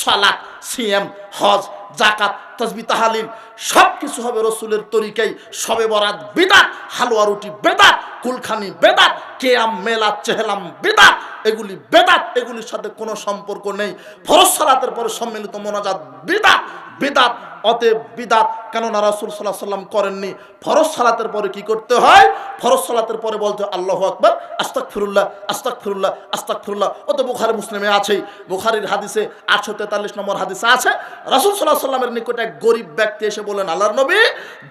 সালাত সিএম হজ জাকাত তসবি তাহালিম সব কিছু হবে রসুলের তরিকাই সবে বরাত বেদাত, হালুয়া রুটি বেদাত, কুলখানি বেদাত, কেয়াম, মেলা, চেহলাম বেদাত, এগুলি বেদাত, এগুলির সাথে কোনো সম্পর্ক নেই। ফরজ সালাতের পরে সম্মিলিত মোনাজাত বেদাত বেদাত, অতএব বিদাত। কেননা রাসুল সাল্লাহ সাল্লাম করেননি। ফরজ সালাতের পরে কি করতে হয়? ফরজ সালাতের পরে বলতে আল্লাহ আকবর আস্তাক ফিরুল্লাহ আস্তাক ফিরুল্লাহ আস্তাক ফিরুল্লাহ ও তো বুখারি মুসলিমে আছেই। বুখারির হাদিসে আটশো তেতাল্লিশ নম্বর হাদিসে আছে, রাসুল সাল্লাহ সাল্লামের নিকটে এক গরিব ব্যক্তি এসে বলেন আল্লাহর নবী,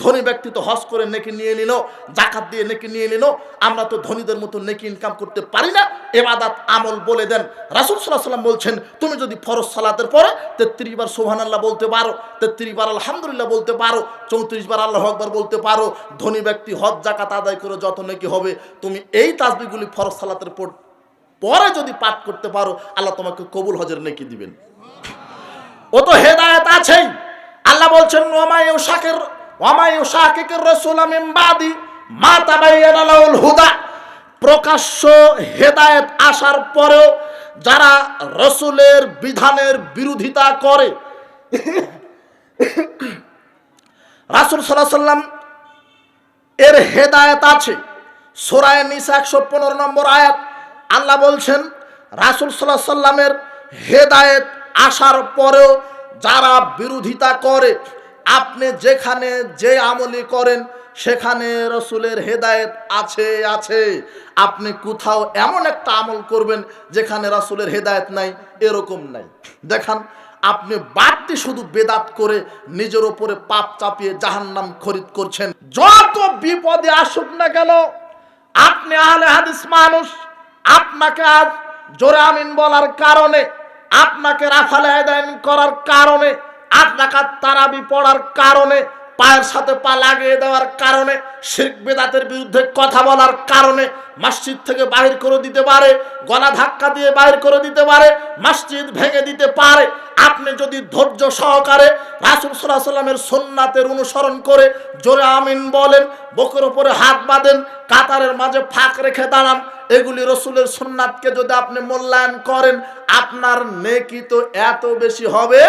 ধনী ব্যক্তি তো হজ করে নেকি নিয়ে নিল, জাকাত দিয়ে নেকি নিয়ে নিল, আমরা তো ধনীদের মতো নেকি ইনকাম করতে পারি না, এবাদাত আমল বলে দেন। রাসুল সাল্লাহ সাল্লাম বলছেন, তুমি যদি ফরজ সালাতের পরে তেত্রিশ বার সোহান আল্লাহ বলতে পারো তেত্রিশ বার আলহামদুলিল্লাহ বলতে পারো, চৌত্রিশ বার আল্লাহ আকবার বলতে পারো, ধনী ব্যক্তি হজ জাকাত আদায় করে যত নাকি হবে? তুমি এই তাসবিগুলি ফরজ সালাতের পর যদি পাঠ করতে পারো, আল্লাহ তোমাকে কবুল হজের নেকি দিবেন। ও তো হেদায়েত আছেই। আল্লাহ বলছেন ওমায়ু শাকের ওমায়ু শাকিকের রসুল আমিন বাদি মা তাবাইয়ানা লাহুল হুদা। প্রকাশ্য হেদায়েত আসার পরেও যারা রসুলের বিধানের বিরোধিতা করে রাসুল সাল্লাম এর হেদায়েত আছে। সোরায় নিসা একশো পনেরো নম্বর আয়াত। আল্লাহ বলছেন, রাসুল সাল্লাহ সাল্লামের হেদায়েত আসার পরেও যারা বিরোধিতা করে, আপনি যেখানে যে আমলি করেন, সেখানে রসুলের হেদায়েত আছে আছে। আপনি কোথাও এমন একটা আমল করবেন, যেখানে রাসুলের হেদায়েত নাই, এরকম নাই। দেখান আপনি বাড়তি শুধু বেদাত করে নিজের ওপরে পাপ চাপিয়ে জাহান্নাম খরিদ করছেন। যত বিপদে আসুক না কেন, আপনি আহলে হাদিস মানুষ, আপনাকে আজ জোরে আমিন বলার কারণে, আপনাকে রাফালে আদায়ন করার কারণে রাকাত তারাবি পড়ার কারণে, পায়ের সাথে পা লাগিয়ে দেওয়ার কারণে, শিরক বেদাতের বিরুদ্ধে কথা বলার কারণে মসজিদ থেকে বাহির করে দিতে পারে, গলা ধাক্কা দিয়ে বাহির করে দিতে পারে, মসজিদ ভেঙে দিতে পারে আপনি যদি ধৈর্য সহকারে রাসুল সাল্লাহ সাল্লামের সোননাথের অনুসরণ করে জোরে আমিন বলেন, বকের ওপরে হাত বাঁধেন, কাতারের মাঝে ফাঁক রেখে দাঁড়ান, এগুলি রসুলের সোননাথকে যদি আপনি মূল্যায়ন করেন, আপনার নেকি তো এত বেশি হবে।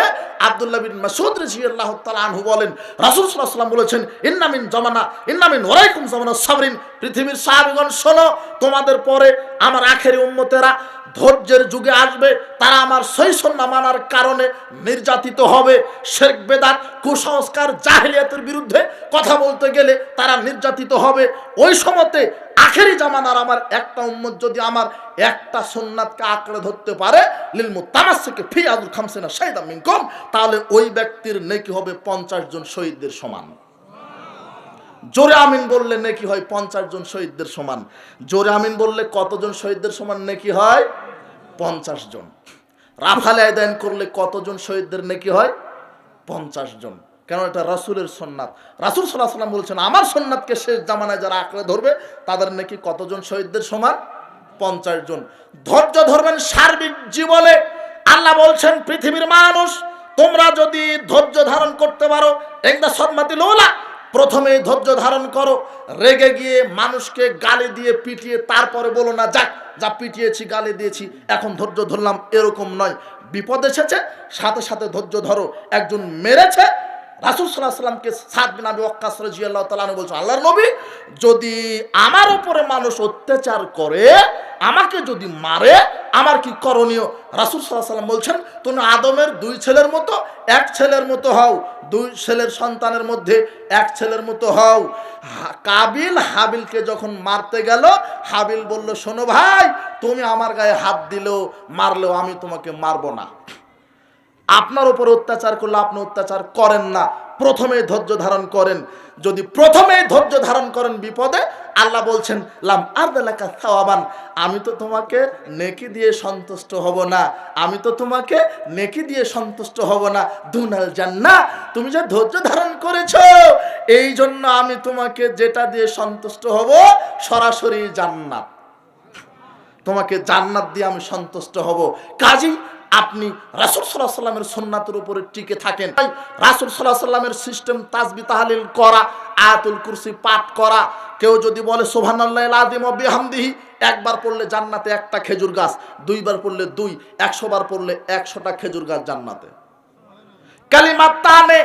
আব্দুল্লাহ বিন মাসুদ রাদিয়াল্লাহু তাআলা আনহু বলেন, রাসূল সাল্লাল্লাহু আলাইহি ওয়াসাল্লাম বলেছেন ইন্নামিন জামানা ইন্নামিন ওয়ালাইকুম জামানা সাবরিন। পৃথিবীর সাহাবীগণ, শোনো, তোমাদের পরে আমার আখেরি উম্মতেরা ধৈর্যের যুগে আসবে, তারা আমার সন্না মানার কারণে নির্যাতিত হবে। শেখ বেদাত কুসংস্কার জাহিলিয়াতের বিরুদ্ধে কথা বলতে গেলে তারা নির্যাতিত হবে। ওই সময়তে আখেরি জামানার আমার একটা উম্মত যদি আমার একটা সোননাথকে আঁকড়ে ধরতে পারে লিলমু তামাসকে ফি আদুল খামসেনা শাহিদা মিনকম, তাহলে ওই ব্যক্তির নেকি হবে পঞ্চাশ জন শহীদদের সমান। জোরে আমিন বললে নেকি হয় পঞ্চাশ জন শহীদদের সমান। জোরে আমিন বললে কতজন শহীদদের সমান নেকি হয়? পঞ্চাশ জন। রাফালে আদায়ন করলে কতজন শহীদদের নেকি হয়? পঞ্চাশ জন। কেন এটা রাসুলের সোননাথ রাসুল সাল্লাহ সাল্লাম বলছেন, আমার সোননাথকে শেষ জামানায় যারা আঁকড়ে ধরবে, তাদের নাকি কতজন শহীদদের সমান? পঞ্চাশ জন। ধৈর্য ধরবেন সার্বিক জীবনে। আল্লাহ বলছেন, পৃথিবীর মানুষ, তোমরা যদি ধৈর্য ধারণ করতে পারো একদা সন্মাতি লোলা প্রথমে ধৈর্য ধারণ করো, রেগে গিয়ে মানুষকে গালি দিয়ে পিটিয়ে তারপরে বলো না, যাক, যা পিটিয়েছি, গালি দিয়েছি, এখন ধৈর্য ধরলাম। এরকম নয়। বিপদ এসেছে, সাথে সাথে ধৈর্য ধরো। একজন মেরেছে রাসুল সাল্লাহ সাল্লামকে সাত বিন আবি ওয়াক্কাস রাদিয়াল্লাহু তাআলা বলছো আল্লাহর নবী যদি আমার উপরে মানুষ অত্যাচার করে, আমাকে যদি মারে, আমার কি করণীয়? রাসুল সাল্লাহ সাল্লাম বলছেন, তুমি আদমের দুই ছেলের মতো, এক ছেলের মতো হও। দুই ছেলের সন্তানের মধ্যে এক ছেলের মতো হও। কাবিল হাবিলকে যখন মারতে গেল, হাবিল বলল, শোনো ভাই, তুমি আমার গায়ে হাত দিলেও, মারলেও আমি তোমাকে মারবো না। আপনার উপর অত্যাচার করলে আপনি অত্যাচার করেন না। প্রথমে ধৈর্য ধারণ করেন। যদি প্রথমে ধৈর্য ধারণ করেন বিপদে, আল্লাহ বলছেন, লাম আরদালাকা আমি তো তোমাকে নেকি দিয়ে সন্তুষ্ট হব না। আমি তো তোমাকে নেকি দিয়ে সন্তুষ্ট হব না। দুনাল জান্না তুমি যে ধৈর্য ধারণ করেছ এই জন্য আমি তোমাকে যেটা দিয়ে সন্তুষ্ট হব, সরাসরি জান্নাত। তোমাকে জান্নাত দিয়ে আমি সন্তুষ্ট হব। কাজী আপনি রাসুল সাল্লাহ সাল্লামের সোননাথের উপরে টিকে থাকেন। তাই রাসুল সাল্লাহ সাল্লামের সিস্টেম তাজবি তাহালিল করা, আয়াতুল কুরসি পাঠ করা, কেউ যদি বলে সোভানাল্লাহ আদিম একবার পড়লে জান্নাতে একটা খেজুর গাছ, দুইবার পড়লে দুই, একশো বার পড়লে একশোটা খেজুর গাছ জান্নাতে। কালিমাত তানে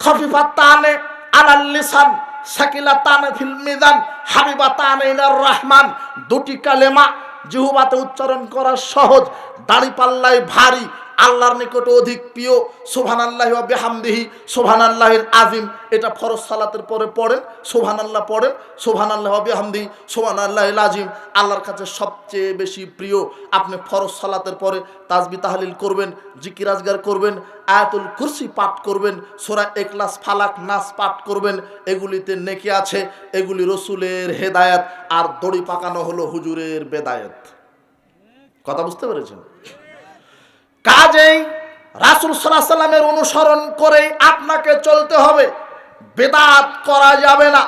খফিফা তানে, আলাল লিসান, সাকিলা তানে ফিল মিজান, হাবিবা তানে রহমান, দুটি কালেমা জিহুবাতে উচ্চারণ করা সহজ দাড়ি পাল্লায় ভারী আল্লাহর নিকটে অধিক প্রিয় সোভান আল্লাহ বেহামদিহি সোভান আল্লাহের আজিম এটা ফরজ সালাতের পরে পড়েন সোভান আল্লাহ পড়েন সোভান আল্লাহ বেহামদিহি সোভান আল্লাহ আজিম আল্লাহর কাছে সবচেয়ে বেশি প্রিয় আপনি ফরজ সালাতের পরে তাজবি তাহলিল করবেন, জিকির আজগার করবেন, আয়াতুল কুরসি পাঠ করবেন, সোরা একলাস ফালাক, নাস পাঠ করবেন, এগুলিতে নেকি আছে, এগুলি রসুলের হেদায়াত। আর দড়ি পাকানো হলো হুজুরের বেদায়েত। কথা বুঝতে পেরেছেন? কাজেই রাসুল সাল্লাহ সাল্লামের অনুসরণ করেই আপনাকে চলতে হবে। বেদাত করা যাবে না।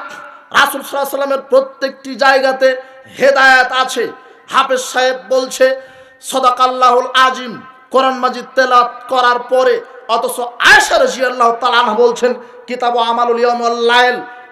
রাসুল সাল্লাহ সাল্লামের প্রত্যেকটি জায়গাতে হেদায়াত আছে। হাফেজ সাহেব বলছে, সদাকাল্লাহুল আজিম। কোরআন মাজিদ তেলাত করার পরে অথচ আয়সা রাজিয়াল্লাহ তালান বলছেন, কিতাব আমালুল ইয়ামুল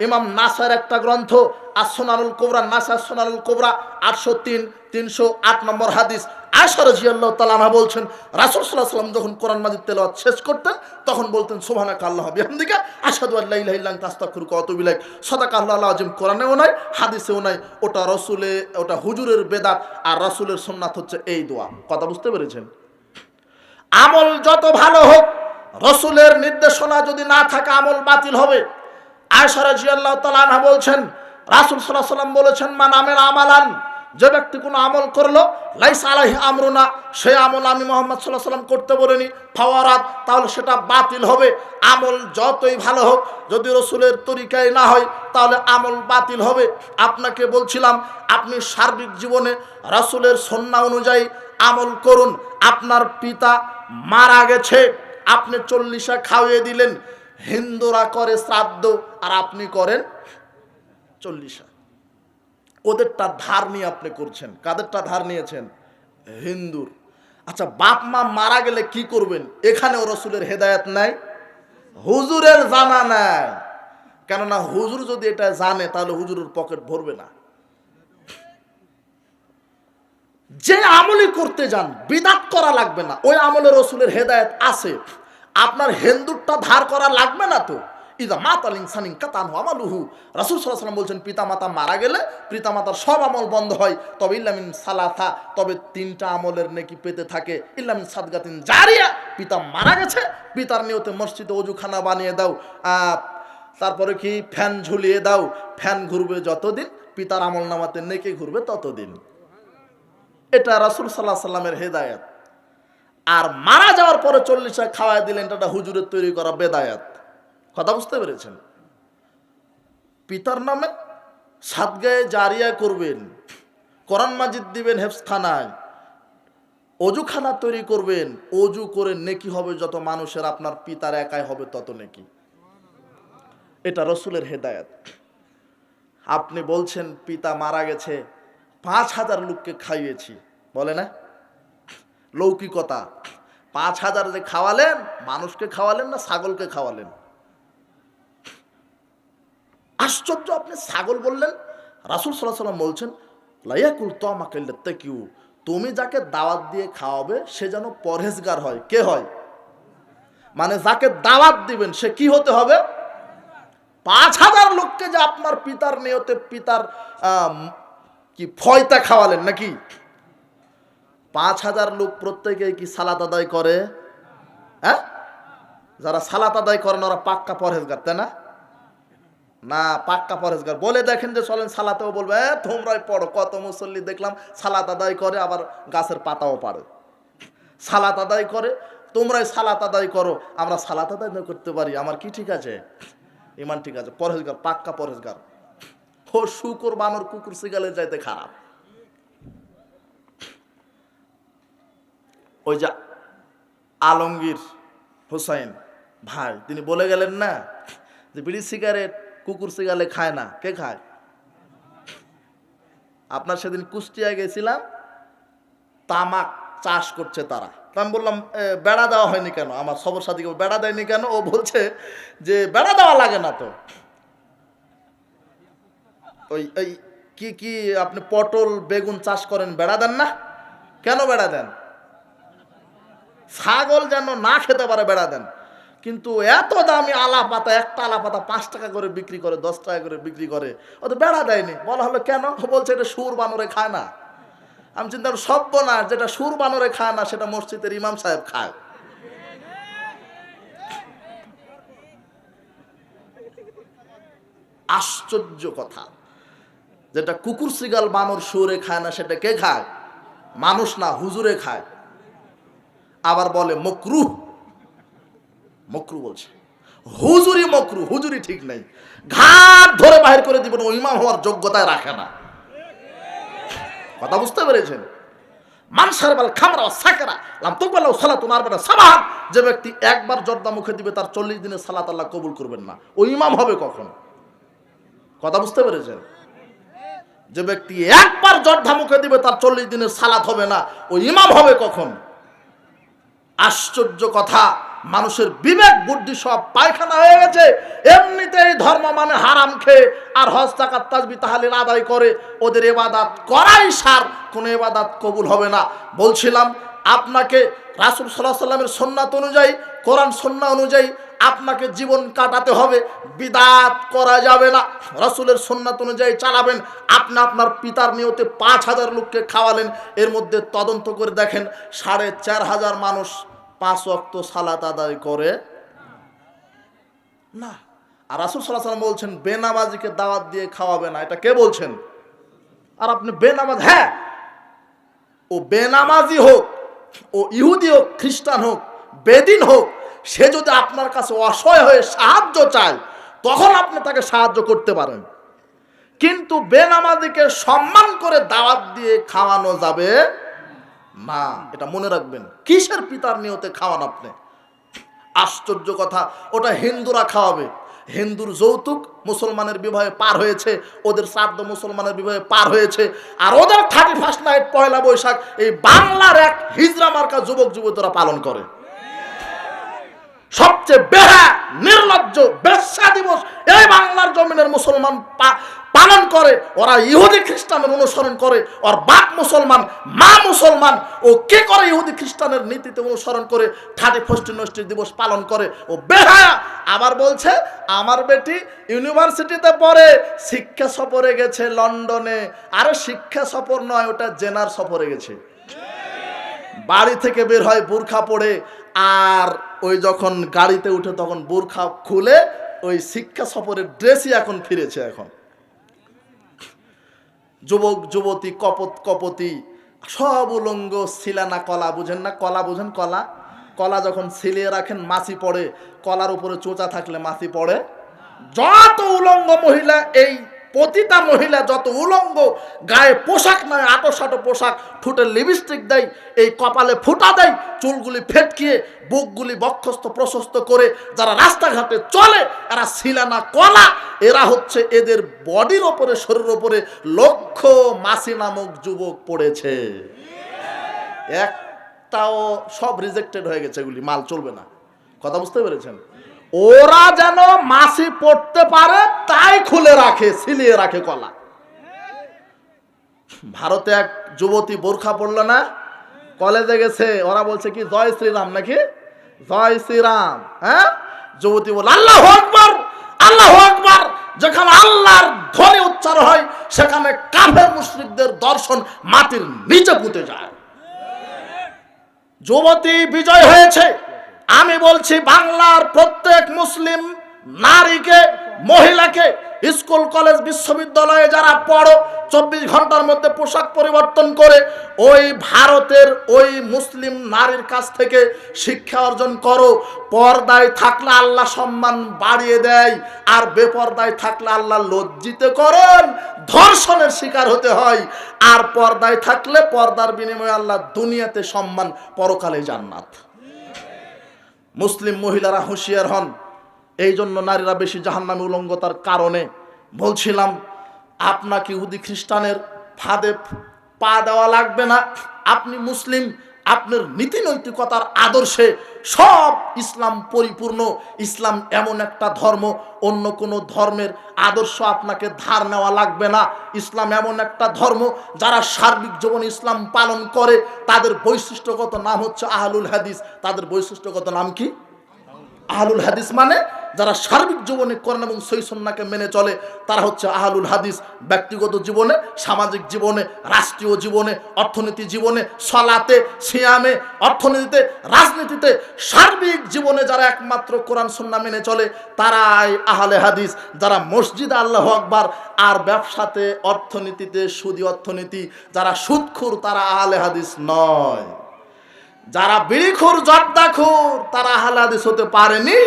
ইমাম নাসার একটা গ্রন্থ আর সোনারুল কোবরা, নাসার সোনারুল কোবরা আটশো তিন, তিনশো আট নম্বর হাদিস। আয়সা রাজিয়াল্লাহ তালানা বলছেন, রাসুল সাল্লাহ সাল্লাম যখন কোরআন মাজিদ তেলাওয়াত শেষ করতেন, তখন বলতেন সোহানাক আল্লাহ বিহামদিকা আসাদু আল্লাহ ইলাহিল্লাহ তাস্তাকুর কত বিলাক সদাক আল্লাহ আজিম কোরআনেও নাই, হাদিসেও নাই, ওটা রসুলে, ওটা হুজুরের বেদাত আর রসুলের সোমনাথ হচ্ছে এই দোয়া। কথা বুঝতে পেরেছেন? আমল যত ভালো হোক, রসুলের নির্দেশনা যদি না থাকে, আমল বাতিল হবে। আয়সারা জিয়াল্লাহ তালানা বলছেন, রাসুল সাল্লাহ সাল্লাম বলেছেন মা নামের আমালান যে ব্যক্তি কোনো আমল করল, লাইস আলাহি আমরুনা, সে আমল আমি মোহাম্মদ সাল্লাহ সাল্লাম করতে বলিনি। ফাওয়ারাত, তাহলে সেটা বাতিল হবে। আমল যতই ভালো হোক, যদি রসুলের তরিকায় না হয়, তাহলে আমল বাতিল হবে। আপনাকে বলছিলাম, আপনি সার্বিক জীবনে রসুলের সন্না অনুযায়ী আমল করুন। আপনার পিতা মারা গেছে, আপনি চল্লিশা খাওয়িয়ে দিলেন। হিন্দুরা করে শ্রাদ্ধ, আর আপনি করেন চল্লিশা। ওদেরটা ধার নিয়ে আপনি করছেন। কাদেরটা ধার নিয়েছেন? হিন্দুর। আচ্ছা বাপ মা মারা গেলে কি করবেন? এখানেও রসুলের হেদায়াত নাই, হুজুরের জানা নাই। কেননা হুজুর যদি এটা জানে, তাহলে হুজুরের পকেট ভরবে না। যে আমলই করতে যান, বিদাত করা লাগবে না। ওই আমলে রসুলের হেদায়ত আছে। আপনার হিন্দুরটা ধার করা লাগবে না তো? ইদা মাতাল ইনসানিন কাতান আমালুহু রাসূল সাল্লাল্লাহু আলাইহি বলছেন, পিতামাতা মারা গেলে পিতামাতার সব আমল বন্ধ হয়। তবে ইল্লামিন সালাথা তবে তিনটা আমলের নেকি পেতে থাকে। ইল্লামিন সাদগাতিন জারিয়া, পিতা মারা গেছে, পিতার নিয়তে মসজিদে অজুখানা বানিয়ে দাও। তারপরে কি? ফ্যান ঝুলিয়ে দাও। ফ্যান ঘুরবে যতদিন, পিতার আমল নামাতে নেকি ঘুরবে ততদিন। এটা রাসূল সাল্লাহ সাল্লামের হেদায়াত। আর মারা যাওয়ার পরে চল্লিশা খাওয়াই দিলেন, এটা হুজুরের তৈরি করা বেদায়াত। কথা বুঝতে পেরেছেন? পিতার নামে সাদগায়ে জারিয়া করবেন, কোরআন মাজিদ দিবেন হেফসখানায় অজুখানা তৈরি করবেন, অজু করে নেকি হবে যত মানুষের, আপনার পিতার একাই হবে তত নেকি। এটা রসুলের হেদায়াত। আপনি বলছেন, পিতা মারা গেছে, পাঁচ হাজার লোককে খাইয়েছি। বলে না? লৌকিকতা। পাঁচ হাজার যে খাওয়ালেন, মানুষকে খাওয়ালেন না, ছাগলকে খাওয়ালেন? আশ্চর্য, আপনি ছাগল বললেন। রাসুল সাল্লাহ সাল্লাম বলছেন লাইয়াকুল তো আমাকে কিউ তুমি যাকে দাওয়াত দিয়ে খাওয়াবে, সে যেন পরহেজগার হয়। কে হয়? মানে যাকে দাওয়াত দিবেন, সে কি হতে হবে? পাঁচ হাজার লোককে যে আপনার পিতার নিয়তে পিতার কি ফয়তা খাওয়ালেন নাকি? পাঁচ হাজার লোক প্রত্যেকে কি সালাত আদায় করে? হ্যাঁ? যারা সালাত আদায় করেন, ওরা পাক্কা পরহেজগার, তাই না? না পাক্কা পরহেজগার বলে দেখেন যে চলেন সালাতেও বলবে "এ, তোমরাই পড়ো কত মুসল্লি দেখলাম সালাত আদায় করে আবার গাছের পাতাও পারে সালাত আদায় করে তোমরাই সালাত আদায় করো আমরা সালাত আদায় না করতে পারি আমার কি ঠিক আছে? ইমান ঠিক আছে পরহেজগার পাক্কা পরহেজগার ও শুকুর বানর কুকুর সিগালের যাইতে খারাপ। ওই যে আলমগীর হোসাইন ভাই তিনি বলে গেলেন না যে বিড়ি সিগারেট কুকুর সিগালে খায় না, কে খায়? আপনার সেদিন কুষ্টিয়ায় গেছিলাম, তামাক চাষ করছে তারা। আমি বললাম বেড়া দেওয়া হয়নি কেন? আমার সবর সাথীকে বেড়া দেয়নি কেন? ও বলছে যে, বেড়া দেওয়া লাগে না তো। ওই ওই, কি কি আপনি পটল, বেগুন চাষ করেন, বেড়া দেন না? কেন বেড়া দেন? ছাগল যেন না খেতে পারে, বেড়া দেন। কিন্তু এত দামি আলা পাতা একটা আলা পাতা পাঁচ টাকা করে বিক্রি করে, দশ টাকা করে বিক্রি করে ও তো বেড়া দেয়নি। বলা হলো, কেন? বলছে, এটা সুর বানরে খায় না। আমি চিন্তা সভ্য না, যেটা সুর বানরে খায় না, সেটা মসজিদের ইমাম সাহেব খায়। আশ্চর্য কথা, যেটা কুকুর সিগাল বানর সুরে খায় না, সেটা কে খায়? মানুষ না, হুজুরে খায়। আবার বলে মকরু মকরু বলছে। হুজুরি মকরু, হুজুরি ঠিক নাই। ঘাট ধরে বাহির করে দিবেন ইমাম হওয়ার যোগ্যতায় রাখে না। কথা বুঝতে পেরেছেন? মানসার বাল খামরা সাকেরা, লাম তুকবাল সালাত উনার বেটা সাবাহান। যে ব্যক্তি একবার জর্দা মুখে দিবে, তার চল্লিশ দিনের সালাত আল্লাহ কবুল করবেন না। ও ইমাম হবে কখন? কথা বুঝতে পেরেছেন? যে ব্যক্তি একবার জর্দা মুখে দিবে, তার চল্লিশ দিনের সালাত হবে না। ও ইমাম হবে কখন? আশ্চর্য কথা। মানুষের বিবেক, বুদ্ধি সব পায়খানা হয়ে গেছে। এমনিতেই ধর্ম মানে হারাম খেয়ে আর হজ টাকার তাজবি তাহালিল আদায় করে। ওদের এবাদাত করাই সার, কোনো এবাদাত কবুল হবে না। বলছিলাম, আপনাকে রাসুল সাল্লাহ সাল্লামের সন্ন্যাত অনুযায়ী, কোরআন সন্না অনুযায়ী আপনাকে জীবন কাটাতে হবে। বিদাত করা যাবে না। রসুলের সন্ন্যাত অনুযায়ী চালাবেন। আপনি আপনার পিতার নিয়তে পাঁচ হাজার লোককে খাওয়ালেন। এর মধ্যে তদন্ত করে দেখেন, সাড়ে চার হাজার মানুষ পাঁচ অক্ত সালাত আদায় করে। না, আর রাসুল সাল্লাহ বলছেন, বেনামাজিকে দাওয়াত দিয়ে খাওয়াবে না, এটা কে বলছেন? আর আপনি বেনামাজ হ্যাঁ ও বেনামাজি হোক, ও ইহুদি হোক, খ্রিস্টান হোক, বেদিন হোক, সে যদি আপনার কাছে অসহায় হয়ে সাহায্য চায়, তখন আপনি তাকে সাহায্য করতে পারেন। কিন্তু বেনামাজিকে সম্মান করে দাওয়াত দিয়ে খাওয়ানো যাবে না এটা মনে রাখবেন কিসের পিতার নিয়তে খাওয়ান আপনি? আশ্চর্য কথা ওটা হিন্দুরা খাওয়াবে। হিন্দুর যৌতুক মুসলমানের বিবাহে পার হয়েছে ওদের শ্রাদ্ধ মুসলমানের বিবাহে পার হয়েছে আর ওদের thirty first night Poila Baishakh এই বাংলার এক হিজরা মার্কা যুবক যুবতীরা পালন করে। সবচেয়ে বেহা নির্লজ্জ বেশ্যা দিবস এই বাংলার জমিনের মুসলমান পা- পালন করে, ওরা ইহুদি খ্রিস্টানের অনুসরণ করে, ওর বাপ মুসলমান, মা মুসলমান, ও কে করে ইহুদি খ্রিস্টানের নীতিতে অনুসরণ করে, থার্টি ফার্স্ট নষ্টি দিবস পালন করে, ও বেহায়া। আবার বলছে, আমার বেটি ইউনিভার্সিটিতে পড়ে, শিক্ষা সফরে গেছে লন্ডনে। আরে শিক্ষা সফর নয়, ওটা জেনার সফরে গেছে। বাড়ি থেকে বের হয় বোরখা পড়ে, আর ওই যখন গাড়িতে উঠে তখন বোরখা খুলে, ওই শিক্ষা সফরের ড্রেসই এখন ফিরেছে এখন। যুবক, যুবতী, কপত, কপতি, সব উলঙ্গ শিলা না কলা, বুঝেন না? কলা বুঝেন? কলা? কলা যখন ছিলিয়ে রাখেন, মাছি পড়ে। কলার উপরে চোচা থাকলে মাছি পড়ে। যত উলঙ্গ মহিলা এই প্রতিটা মহিলা যত উলঙ্গ, গায়ে পোশাক নয় আটো সাটো পোশাক ঠোঁটে লিপস্টিক দেয়, এই কপালে ফুটা দেয়, চুলগুলি ফেটকিয়ে, বুকগুলি বক্ষস্থ, প্রশস্ত করে যারা রাস্তাঘাটে চলে, এরা শিলানা কলা, এরা হচ্ছে এদের বডির ওপরে, শরীরের ওপরে লক্ষ মাসি নামক যুবক পড়েছে। একটাও সব রিজেক্টেড হয়ে গেছে এগুলি, মাল চলবে না। কথা বুঝতে পেরেছেন? ওরা যেন মাসি পড়তে পারে, তাই খুলে রাখে সিলিয়ে রাখে কলা। ভারতে এক যুবতী বোরখা পড়ল না? কলেজে গেছে, ওরা বলছে কি, জয় শ্রীরাম নাকি? জয় শ্রীরাম হ্যাঁ? যুবতী বলে আল্লাহ আকবর আল্লাহ আকবর! যেখানে আল্লাহর ধ্বনি উচ্চার হয়, সেখানে কাফের মুশরিকদের দর্শন মাটির নিচে পুঁতে যায়। যুবতী বিজয় হয়েছে। আমি বলছি, বাংলার প্রত্যেক মুসলিম নারীকে, মহিলাকে স্কুল, কলেজ, বিশ্ববিদ্যালয়ে যারা পড়ো, চব্বিশ ঘণ্টার মধ্যে পোশাক পরিবর্তন করে, ওই ভারতের ওই মুসলিম নারীর কাছ থেকে শিক্ষা অর্জন করো। পর্দায় থাকলে আল্লাহ সম্মান বাড়িয়ে দেয়, আর বেপর্দায় থাকলে আল্লাহ লজ্জিত করেন। ধর্ষণের শিকার হতে হয়, আর পর্দায় থাকলে পর্দার বিনিময়ে আল্লাহ দুনিয়াতে সম্মান, পরকালে জান্নাত। মুসলিম মহিলারা হুঁশিয়ার হন। এই জন্য নারীরা বেশি জাহান্নামে উলঙ্গতার কারণে বলছিলাম, আপনাকে ইহুদি খ্রিস্টানের ফাঁদে পা দেওয়া লাগবে না। আপনি মুসলিম আপনার নীতি নৈতিকতার আদর্শে সব ইসলাম পরিপূর্ণ। ইসলাম এমন একটা ধর্ম, অন্য কোনো ধর্মের আদর্শ আপনাকে ধার নেওয়া লাগবে না। ইসলাম এমন একটা ধর্ম, যারা সার্বিক জীবন ইসলাম পালন করে, তাদের বৈশিষ্ট্যগত নাম হচ্ছে আহলুল হাদিস। তাদের বৈশিষ্ট্যগত নাম কি? আহলুল হাদিস মানে যারা সার্বিক জীবনে করেন এবং সই সন্নাকে মেনে চলে, তারা হচ্ছে আহলুল হাদিস। ব্যক্তিগত জীবনে, সামাজিক জীবনে, রাষ্ট্রীয় জীবনে, অর্থনীতি জীবনে, সলাতে, সিয়ামে, অর্থনীতিতে, রাজনীতিতে সার্বিক জীবনে যারা একমাত্র কোরআন সন্না মেনে চলে, তারাই আহলে হাদিস। যারা মসজিদ আল্লাহ আকবার, আর ব্যবসাতে, অর্থনীতিতে, সুদি অর্থনীতি, যারা সুদখুর, তারা আহলে হাদিস নয়। যারা বিড়িখোর জর্দাখোর তারা হালাদিস হতে পারেনি।